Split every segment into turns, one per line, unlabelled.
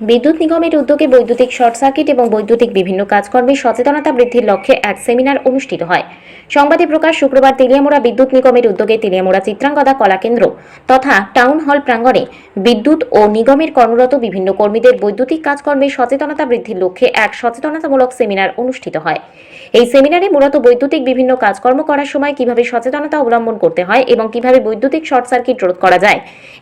বিদ্যুৎ নিগমের উদ্যোগে বৈদ্যুতিক শর্ট সার্কিট এবং বৈদ্যুতিক বিভিন্ন কাজকর্মে সচেতনতা বৃদ্ধির লক্ষ্যে এক সেমিনার অনুষ্ঠিত হয়। সংবাদে প্রকাশ শুক্রবার তেলিয়ামোড়া বিদ্যুৎ নিগমের উদ্যোগে তেলিয়ামোড়া চিত্রাঙ্গদা কলাকেন্দ্র তথা টাউন হল প্রাঙ্গণে বিদ্যুৎ ও নিগমের কর্মরত বিভিন্ন কর্মীদের বৈদ্যুতিক কাজকর্মে সচেতনতা বৃদ্ধির লক্ষ্যে এক সচেতনতামূলক সেমিনার অনুষ্ঠিত হয়। এই সেমিনারে মূলত বৈদ্যুতিক বিভিন্ন কাজকর্ম করার সময় কীভাবে সচেতনতা অবলম্বন করতে হয় এবং কীভাবে বৈদ্যুতিক শর্ট সার্কিট রোধ করা যায়,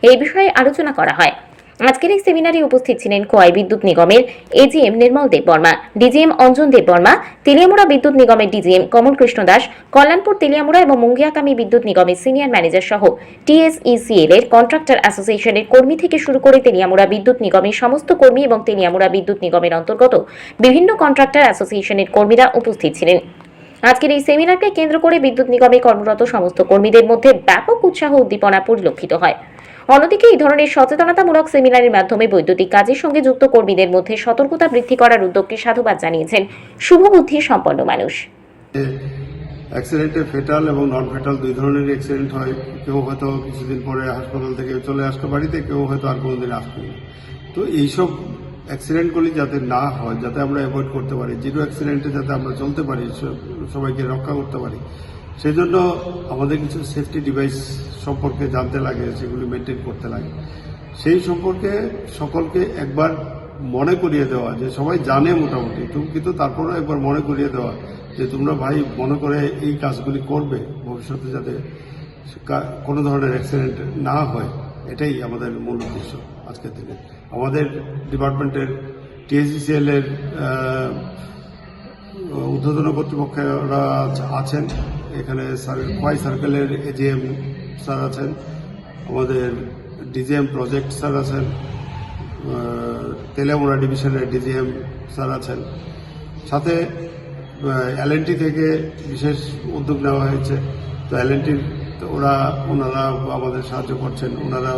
এই বিষয়ে আলোচনা করা হয়। আজকের এই সেমিনারে উপস্থিত ছিলেন কোয়াই বিদ্যুৎ নিগমের এজিএম নির্মল দেব বর্মা ডিজিএম অঞ্জন দেব বর্মা তেলিয়ামুড়া বিদ্যুৎ নিগমের ডিজিএম কমল কৃষ্ণ দাস, কল্যাণপুর তেলিয়ামুড়া এবং মুঙ্গিয়াকামী বিদ্যুৎ নিগমের সিনিয়র ম্যানেজার সহ টিএসইসিএল এর কন্ট্রাক্টর অ্যাসোসিয়েশনের কর্মী থেকে শুরু করে তেলিয়ামুড়া বিদ্যুৎ নিগমের সমস্ত কর্মী এবং তেলিয়ামুড়া বিদ্যুৎ নিগমের অন্তর্গত বিভিন্ন কন্ট্রাক্টর অ্যাসোসিয়েশনের কর্মীরা উপস্থিত ছিলেন। আজকের এই সেমিনারকে কেন্দ্র করে বিদ্যুৎ নিগমে কর্মরত সমস্ত কর্মীদের মধ্যে ব্যাপক উৎসাহ উদ্দীপনা পরিলক্ষিত হয়। অন্যদিকে এই ধরনের সচেতনতামূলক সেমিনারের মাধ্যমে বৈদ্যুতিক কাজের সঙ্গে যুক্ত কর্মীদের মধ্যে সতর্কতা বৃদ্ধি করার উদ্যোগকে সাধুবাদ জানিয়েছেন শুভবুদ্ধি সম্পন্ন মানুষ।
অ্যাক্সিডেন্টে ফেটাল এবং নন ফেটাল দুই ধরনের অ্যাক্সিডেন্ট হয়। কেউ হয়তো কিছুদিন পরে হাসপাতাল থেকে চলে আসতে বাড়িতে, কেউ হয়তো আর কোনোদিন আসবে না। তো এইসব অ্যাক্সিডেন্টগুলি যাতে না হয়, যাতে আমরা অ্যাভয়েড করতে পারি জিরো অ্যাক্সিডেন্টে যাতে আমরা চলতে পারি সবাইকে রক্ষা করতে পারি সেই জন্য আমাদের কিছু সেফটি ডিভাইস সম্পর্কে জানতে লাগে, সেগুলি মেনটেন করতে লাগে। সেই সম্পর্কে সকলকে একবার মনে করিয়ে দেওয়া, যে সবাই জানে মোটামুটি। কিন্তু তারপরেও একবার মনে করিয়ে দেওয়া, যে তোমরা ভাই মনে করে এই কাজগুলি করবে, ভবিষ্যতে যাতে কোনো ধরনের অ্যাক্সিডেন্ট না হয়। এটাই আমাদের মূল উদ্দেশ্য আজকের দিনে। আমাদের ডিপার্টমেন্টের টিএসিসিএল এর ঊর্ধ্বতন কর্তৃপক্ষরা আছেন। এখানে খোয়াই সার্কেলের এজিএম স্যার আছেন, আমাদের ডিজিএম প্রজেক্ট স্যার আছেন তেলেমুড়া ডিভিশনের ডিজিএম স্যার আছেন। সাথে এলএনটি থেকে বিশেষ উদ্যোগ নেওয়া হয়েছে। তো এলএনটির ওরা, ওনারা আমাদের সাহায্য করছেন ওনারা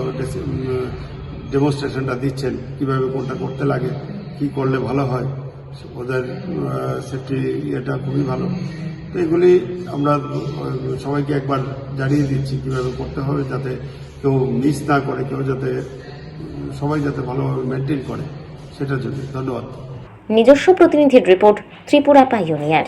ডেমনস্ট্রেশনটা দিচ্ছেন, কীভাবে কোনটা করতে লাগে, কি করলে ভালো হয়। ওদের সেটি ইয়েটা খুবই ভালো। তো এগুলি আমরা সবাইকে একবার জানিয়ে দিচ্ছি কীভাবে করতে হবে যাতে কেউ মিস না করে, কেউ যাতে, সবাই যাতে ভালোভাবে মেনটেন করে, সেটার জন্য। ধন্যবাদ।
নিজস্ব প্রতিনিধির রিপোর্ট ত্রিপুরা পাইওনিয়ার।